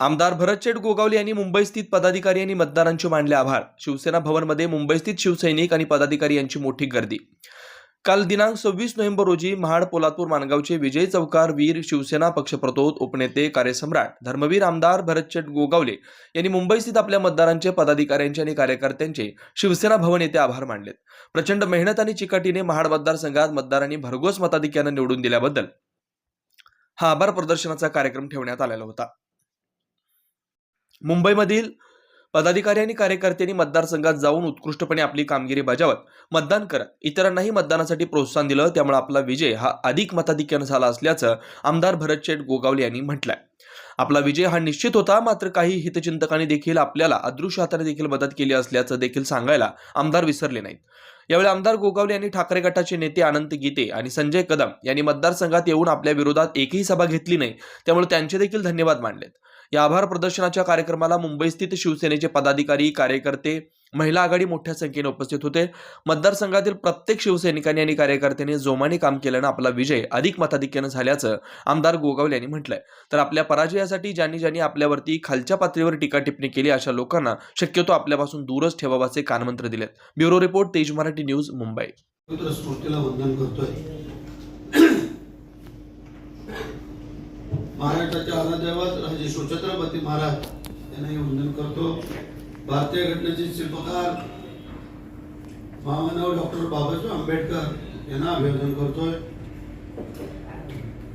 आमदार भरतशेठ गोगावले यांनी मुंबईस्थित पदाधिकारी आणि मतदारांचे मानले आभार. शिवसेना भवनमध्ये मुंबईस्थित शिवसैनिक आणि पदाधिकारी यांची मोठी गर्दी. काल दिनांक सव्वीस नोव्हेंबर रोजी महाड पोलादपूर मानगावचे विजय चौकार वीर शिवसेना पक्षप्रतोद उपनेते कार्यसम्राट धर्मवीर आमदार भरतशेठ गोगावले यांनी मुंबईस्थित आपल्या मतदारांचे पदाधिकाऱ्यांचे आणि कार्यकर्त्यांचे शिवसेना भवन येथे आभार मानलेत. प्रचंड मेहनत आणि चिकाटीने महाड मतदारसंघात मतदारांनी भरघोस मताधिक्यानं निवडून दिल्याबद्दल हा आभार प्रदर्शनाचा कार्यक्रम ठेवण्यात आलेला होता. मुंबईमधील पदाधिकारी आणि कार्यकर्त्यांनी मतदारसंघात जाऊन उत्कृष्टपणे आपली कामगिरी बजावत मतदान करत इतरांनाही मतदानासाठी प्रोत्साहन दिलं. त्यामुळे आपला विजय हा अधिक मताधिक्यानं झाला असल्याचं आमदार भरत शेठ गोगावले यांनी म्हटलंय. आपला विजय हा निश्चित होता मात्र काही हितचिंतकांनी देखील आपल्याला अदृश्य हाताने देखील मदत केली असल्याचं देखील सांगायला आमदार विसरले नाहीत. यावेळी आमदार गोगावले यांनी ठाकरे गटाचे नेते अनंत गीते आणि संजय कदम यांनी मतदारसंघात येऊन आपल्या विरोधात एकही सभा घेतली नाही. त्यामुळे त्यांचे देखील धन्यवाद मानलेत. या आभार प्रदर्शनाच्या कार्यक्रमाला मुंबईस्थित शिवसेनेचे पदाधिकारी कार्यकर्ते महिला आघाडी मोठ्या संख्येने उपस्थित होते. मतदारसंघातील प्रत्येक शिवसैनिकांनी आणि कार्यकर्त्यांनी जोमाने काम केल्यानं आपला विजय अधिक मताधिक्यानं झाल्याचं आमदार गोगावले यांनी म्हटलंय. तर आपल्या पराजयासाठी ज्यांनी ज्यांनी आपल्यावरती खालच्या पातळीवर टीका टिप्पणी केली अशा लोकांना शक्यतो आपल्यापासून दूरच ठेवावाचे कानमंत्र दिलेत. ब्युरो रिपोर्ट तेज मराठी न्यूज मुंबई. वंदन करतोय. महाराष्ट्राचे आराध्यवाद राजे सुछत्रपती महाराज यांनाही वंदन करतो. भारतीय घटनेचे शिल्पकार महामानव डॉक्टर बाबासाहेब आंबेडकर यांना अभिवादन करतोय.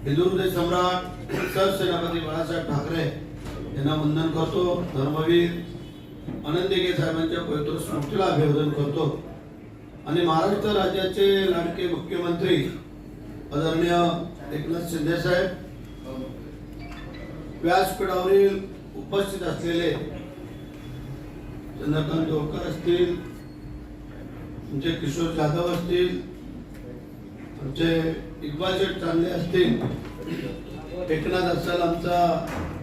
हिंदू हृदय सम्राट सरसेनापती बाळासाहेब ठाकरे यांना वंदन करतो. धर्मवीर आनंदीगे साहेबांच्या पवित्र स्मृतीला अभिवादन करतो. आणि महाराष्ट्र राज्याचे लाडके मुख्यमंत्री आदरणीय एकनाथ शिंदे साहेब व्यासपीठावरील उपस्थित असलेले चंद्रकांत जोडकर असतील आमचे किशोर जाधव असतील आमचे इक्बाल शेठ चांदले असतील एकनाथ असाल आमचा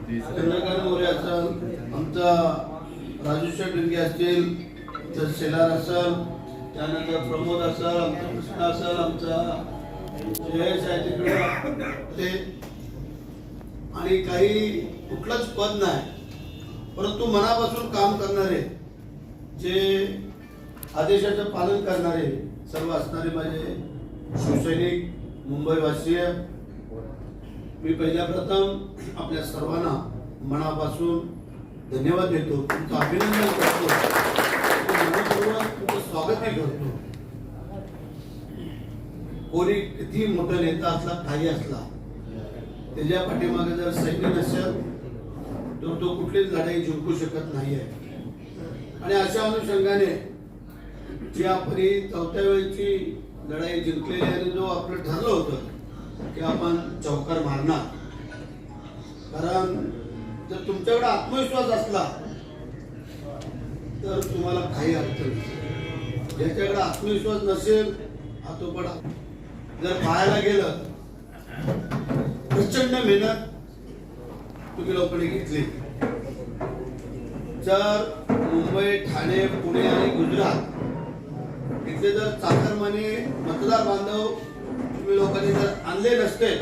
चंद्रकांत मोरे असाल आमचा राजू शेठ डिंगे असतील तर शेलार असाल त्यानंतर प्रमोद असाल आमचा कृष्णा असाल आमचा जयेश आहे तिकडे. ते आणि काही कुठलंच पद नाही. परंतु मनापासून काम करणारे जे आदेशाचं पालन करणारे सर्व असणारे माझे शिवसैनिक मुंबईवासीय मी पहिल्या प्रथम आपल्या सर्वांना मनापासून धन्यवाद देतो. तुमचं अभिनंदन करतो. तुमचं स्वागतही करतो. कोणी किती मोठा नेता असला काही असला त्याच्या पाठीमागे जर सैन्य नसेल तर तो कुठलीच लढाई जिंकू शकत नाही आहे आणि अशा अनुषंगाने जी आपण ही चौथ्या वेळची लढाई जिंकलेली आणि जो आपलं ठरलं होतं की आपण चौकार मारणार. कारण जर तुमच्याकडे आत्मविश्वास असला तर तुम्हाला काही अर्थ नाही. ज्याच्याकडे आत्मविश्वास नसेल हातोपडा जर पाहायला गेलं मेहनत तुम्ही लोकांनी घेतली. जर मुंबई ठाणे पुणे आणि गुजरात इथले जर चाकरमाने मतदार बांधव तुम्ही लोकांनी जर आणले नसते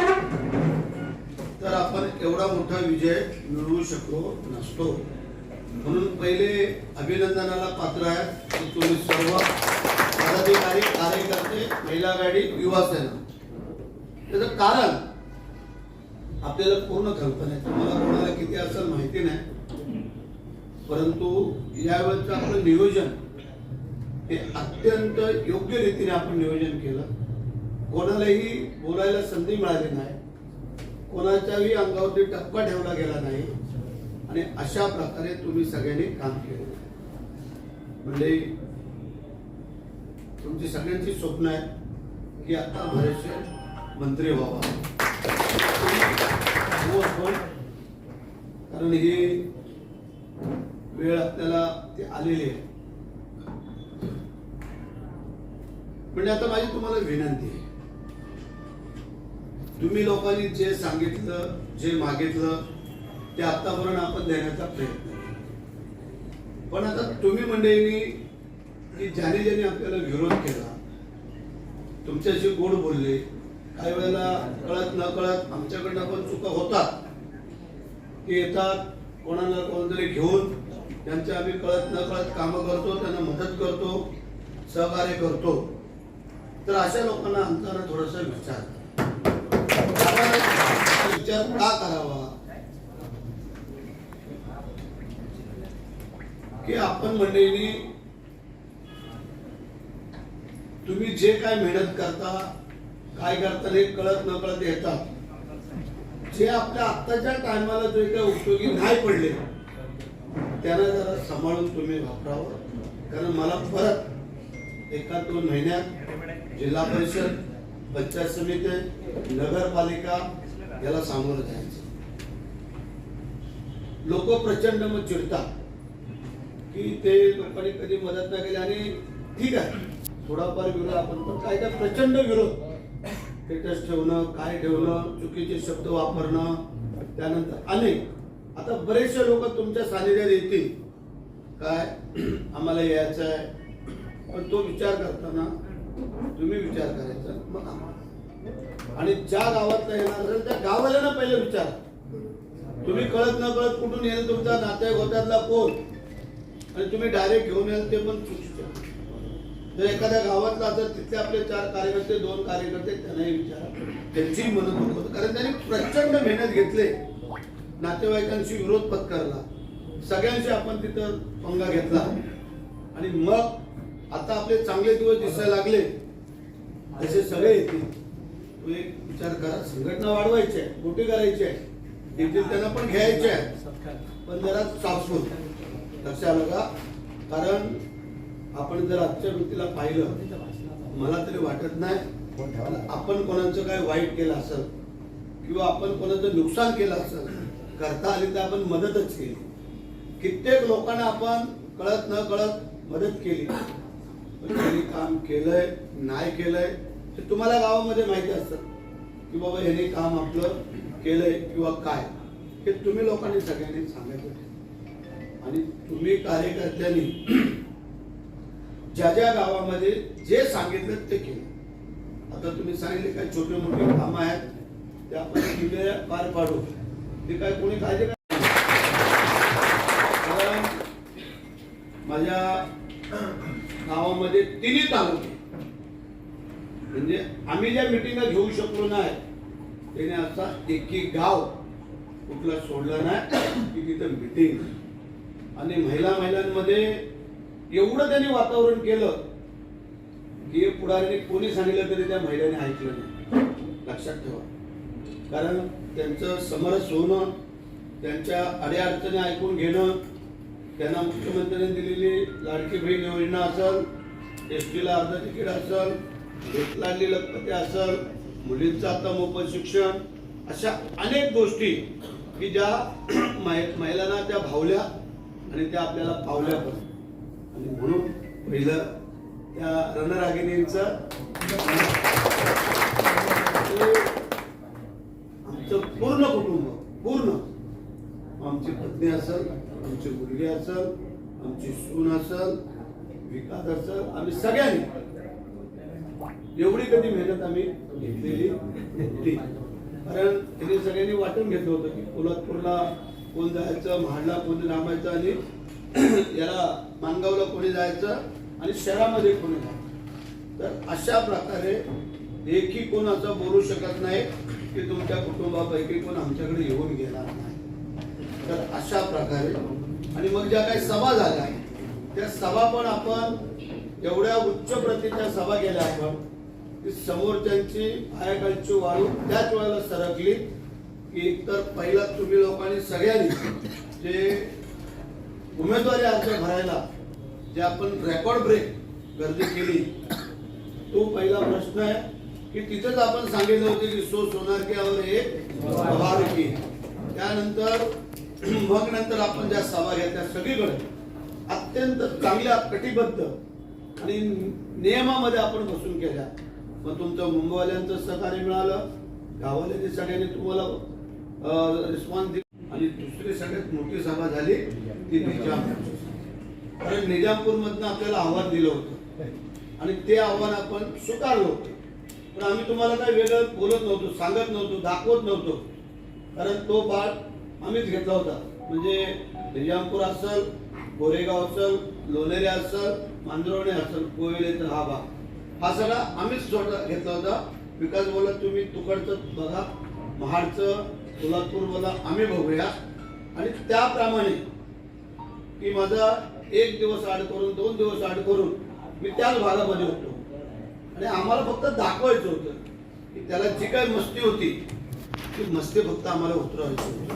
तर आपण एवढा मोठा विजय मिळवू शकलो नसतो. म्हणून पहिले अभिनंदनाला पात्र आहे की तुम्ही सर्व पदाधिकारी कार्यकर्ते महिला गाडी युवा सेना. त्याचं कारण आपल्याला पूर्ण कल्पना आहे. तुम्हाला कोणाला किती असेल माहिती नाही. परंतु यावेळेचं आपलं नियोजन हे अत्यंत योग्य रीतीने आपण नियोजन केलं. कोणालाही बोलायला संधी मिळाली नाही. कोणाच्याही अंगावरती टप्पा ठेवला गेला नाही. आणि अशा प्रकारे तुम्ही सगळ्यांनी काम केलं. म्हणजे तुमची सगळ्यांची स्वप्न आहे की आता बरेचसे मंत्री व्हावा. कारण ही वेळ आपल्याला ते आलेली आहे. म्हणजे आता माझी तुम्हाला विनंती आहे. तुम्ही लोकांनी जे सांगितलं जे मागितलं ते आतापर्यंत आपण देण्याचा प्रयत्न पण आता तुम्ही मंडळींनी की ज्याने ज्याने आपल्याला विरोध केला तुमच्याशी गोड बोलले काही वेळेला कळत न कळत आमच्याकडनं पण चुका होतात. की येतात कोणाला कोणतरी घेऊन त्यांचे आम्ही कळत न कळत कामं करतो त्यांना मदत करतो सहकार्य करतो. तर अशा लोकांना आमचा थोडासा विचार. विचार का करावा? की आपण मंडळींनी तुम्ही जे काय मेहनत करता काय करतात हे कळत न कळत येतात. जे आपल्या आत्ताच्या टायमाला जे काही उपयोगी नाही पडले त्यांना जरा सांभाळून तुम्ही वापरावं. कारण मला परत एका दोन महिन्यात जिल्हा परिषद पंचायत समिती नगरपालिका याला सामोरं जायचं. लोक प्रचंड मग चिडतात की ते लोकांनी कधी मदत नाही केली. आणि ठीक आहे थोडाफार विरोध आपण पण काय काय प्रचंड विरोध. स्टेटस ठेवणं काय ठेवणं चुकीचे शब्द वापरणं त्यानंतर अनेक. आता बरेचसे लोक तुमच्या सानिध्यात येतील. काय? आम्हाला यायचं आहे. पण तो विचार करताना तुम्ही विचार करायचा मग आम्हाला. आणि ज्या गावातला येणार असेल त्या गावाला पहिले विचार. तुम्ही कळत न कळत कुठून येईल तुमचा नात्या गोत्यातला कोण? आणि तुम्ही डायरेक्ट घेऊन याल ते पण चुकीचं जर एखाद्या गावातला असेल तिथले आपले चार कार्यकर्ते दोन कार्यकर्ते त्यांनाही विचारा. त्यांचीही मदत होत कारण त्यांनी प्रचंड मेहनत घेतले. नातेवाईकांशी विरोध पत्करला. सगळ्यांशी आपण तिथं पंगा घेतला. आणि मग आता आपले चांगले दिवस दिसायला लागले. असे सगळे येतील. तो एक विचार करा. संघटना वाढवायची आहे. मोठी करायची आहे. येथील त्यांना पण घ्यायचे आहे. पण जरा चाचून लक्षात आलं का कारण आपण जर आजच्या वृत्तीला पाहिलं मला तरी वाटत नाही आपण कोणाचं काय वाईट केलं असेल किंवा आपण कोणाचं नुकसान केलं असेल करता आली तर आपण मदतच केली. कित्येक लोकांना आपण कळत न कळत मदत केली. त्यांनी काम केलंय नाही केलंय ते तुम्हाला गावामध्ये माहिती असतं की बाबा ह्याने काम आपलं केलंय किंवा काय. हे तुम्ही लोकांनी सगळ्यांनी सांगायचं आणि तुम्ही कार्यकर्त्यांनी ज्या ज्या गावामध्ये जे सांगितलं ते केलं. आता तुम्ही सांगितले काय छोटे मोठे काम आहेत ते आपण दिले पार पाडू. ते काय कोणी काळजी कारण माझ्या गावामध्ये तिन्ही तालुके म्हणजे आम्ही ज्या मिटिंगा घेऊ शकलो नाही त्याने असा एक गाव कुठला सोडला नाही की तिथं मिटिंग आणि महिला महिलांमध्ये एवढं त्यांनी वातावरण केलं की पुढाऱ्याने कोणी सांगितलं तरी त्या महिलांनी ऐकलं नाही. लक्षात ठेवा. कारण त्यांचं समरस होणं त्यांच्या अडीअडचणी ऐकून घेणं त्यांना मुख्यमंत्र्यांनी दिलेली लाडकी बहीण योजना असेल एस टीला अर्ध तिकीट असेल भेटलाडली लखपती असेल मुलींचं आता मोफत शिक्षण अशा अनेक गोष्टी की ज्या महिलांना त्या भावल्या आणि त्या आपल्याला पावल्या पण. आणि म्हणून पहिलं त्या रणरागिणींचं आमचं पूर्ण कुटुंब पूर्ण. आमची पत्नी असेल आमची मुलगी असेल आमची सून असेल विकास असेल आम्ही सगळ्यांनी एवढी कधी मेहनत आम्ही घेतलेली होती कारण त्यांनी सगळ्यांनी वाटून घेतलं होतं की कोल्हापूरला कोण जायचं महाडला कोण रामायचं आणि याला मानगावला कोणी जायचं आणि शहरामध्ये कोणी जायचं? तर अशा प्रकारे एकही कोण असं बोलू शकत नाही की तुमच्या कुटुंबापैकी कोण आमच्याकडे येऊन गेला नाही. तर अशा प्रकारे आणि मग ज्या काही सभा झाल्या त्या सभा पण आपण एवढ्या उच्च प्रतीच्या सभा केल्या आपण की समोरच्यांची पायाखालची वाळू त्याच वेळेला सरकली की एकतर पहिला तुम्ही लोकांनी सगळ्यांनी जे उमेदवारी अर्ज भरायला जे आपण रेकॉर्ड ब्रेक गर्दी केली तो पहिला प्रश्न आहे की तिथंच आपण सांगितलं होतं की सो सोनार की और एक बहार की. त्यानंतर मग नंतर आपण ज्या सभा घेतल्या सगळीकडे अत्यंत चांगल्या कटिबद्ध आणि नियमामध्ये आपण बसून केल्या. मग तुमचं मुंबईवाल्यांचं सहकार्य मिळालं गावाल्यांनी सगळ्यांनी तुम्हाला रिस्पॉन्स दिला. आणि दुसरी सगळ्यात मोठी सभा झाली ती निजामपूरची कारण म्हणजे निजामपूर मधनं आपल्याला आव्हान दिलं होतं. आणि ते आव्हान आपण स्वीकारलं होतं. पण आम्ही तुम्हाला काय वेगळं बोलत नव्हतो सांगत नव्हतो दाखवत नव्हतो. कारण तो बाळ आम्हीच घेतला होता. म्हणजे निजामपूर असल गोरेगाव असल लोणेरे असल मांजरवणे असल कोयले तर हा भाग. हा सगळा आम्हीच स्वतः घेतला होता. विकास बोला तुम्ही तुकडचं बघा महाडचं सोलापूर बोला आम्ही बघूया. आणि त्याप्रमाणे की माझा एक दिवस आड करून दोन दिवस आड करून मी त्याच भागामध्ये होतो. आणि आम्हाला फक्त दाखवायचं होतं की त्याला जी काही मस्ती होती ती मस्ती फक्त आम्हाला उतरवायची होती.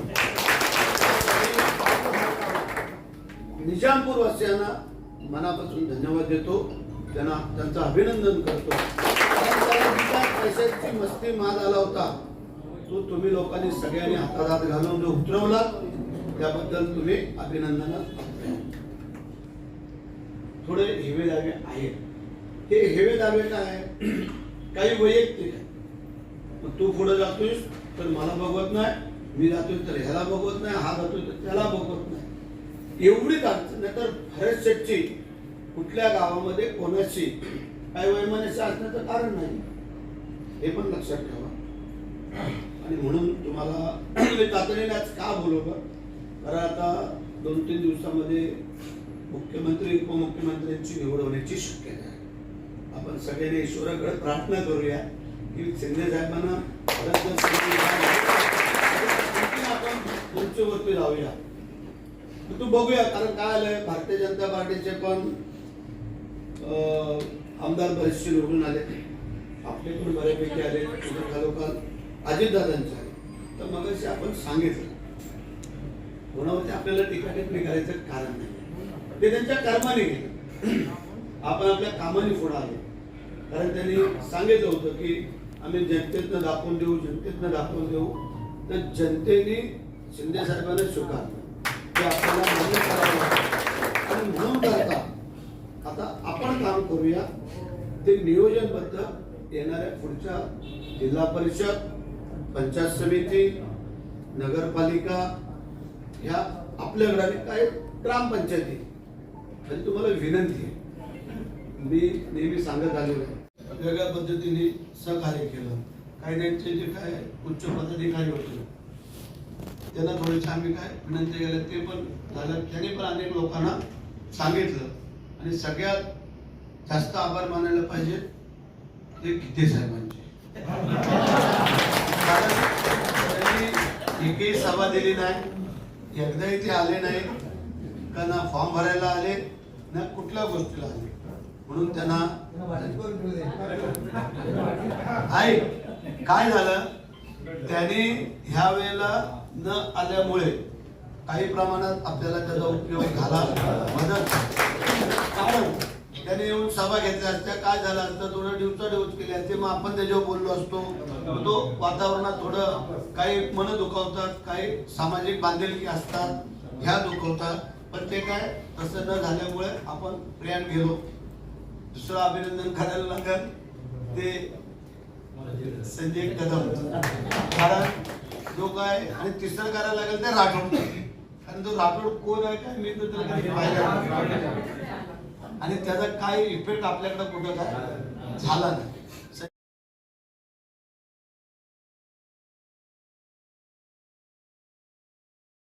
निजामपूर वासियांना मनापासून धन्यवाद देतो. त्यांना त्यांचं अभिनंदन करतो. पैशाची मस्ती माल आला होता तो तुम्ही लोकांनी सगळ्यांनी हातात हात घालून जो उतरवला त्याबद्दल तुम्ही अभिनंदन थोडे हेवे दावे आहेत. हे हेवे दावे काय आहे? काही वैयक्तिक आहे मग तू पुढे जातोयस तर मला बघवत नाही. मी जातोय तर ह्याला बघवत नाही. हा जातोय तर त्याला बघवत नाही. एवढीच अडचण नाही तर भरत शेटची. कुठल्या गावामध्ये कोणाशी काही वैमान्याची असण्याचं कारण नाही. हे पण लक्षात ठेवा. आणि म्हणून तुम्हाला मी तातडीने आज का बोलवलं? कारण आता दोन तीन दिवसामध्ये मुख्यमंत्री उपमुख्यमंत्र्यांची निवड होण्याची शक्यता आहे. आपण सगळ्यांनी ईश्वराकडे प्रार्थना करूया की शिंदे साहेबांना आपण उंचीवरती जाऊया. तर तू बघूया कारण काय आलंय भारतीय जनता पार्टीचे पण अं, आमदार बरेचसे निवडून आले. आपले पण बऱ्यापैकी आले तुझं खालोखाल अजितदादांचे आले. तर मग आपण सांगितलं कोणावरती आपल्याला टीका टिप्पणी करायचं कारण नाही. ते त्यांच्या कर्माने गेलं. आपण आपल्या कामाने पुढे आलो. कारण त्यांनी सांगितलं होतं की आम्ही जनतेतनं दाखवून देऊ जनतेतनं दाखवून देऊ. तर जनतेने शिंदे साहेबांना स्वीकारलं. ते आपल्याला मान्य करावं आणि म्हणून करता आता आपण काम करूया. ते नियोजनबद्ध येणाऱ्या पुढच्या जिल्हा परिषद पंचायत समिती नगरपालिका ह्या आपल्याकडे आणि काही ग्रामपंचायती. आणि तुम्हाला विनंती आहे. मी नेहमी सांगत आलेलो आहे. वेगळ्या पद्धतीने सहकार्य केलं. काही त्यांचे जे काय उच्च पदाधिकारी होते त्यांना थोडेसे आम्ही काय विनंती केल्या ते पण झालं. त्यांनी पण अनेक लोकांना सांगितलं. आणि सगळ्यात जास्त आभार मानायला पाहिजे ते गीते साहेबांचे. कारण त्यांनी एकही सभा दिली नाही. एकदाही ते आले नाही. त्यांना फॉर्म भरायला आले. ना कुठल्या गोष्टीला आले म्हणून त्यांना आहे काय झालं? त्याने ह्या वेळेला न आल्यामुळे काही प्रमाणात आपल्याला त्याचा उपयोग झाला. मदत. कारण त्याने येऊन सभा घेतल्या असत्या. काय झालं असतं? थोडं दिवसा दिवस केले असते. मग आपण त्याच्यावर बोललो असतो. तो वातावरणात थोडं काही मन दुखावतात काही सामाजिक बांधिलकी असतात ह्या दुखवतात. पण ते काय तसं न झाल्यामुळे आपण प्रयाण गेलो दुसरं अभिनंदन करायला लागत ते संजय कदम. कारण जो काय आणि तिसरं करायला लागेल ते राठोड. कारण तो राठोड कोण आहे काय मी तर त्याला आणि त्याचा काय इफेक्ट आपल्याकडे कुठं काय? झाला नाही.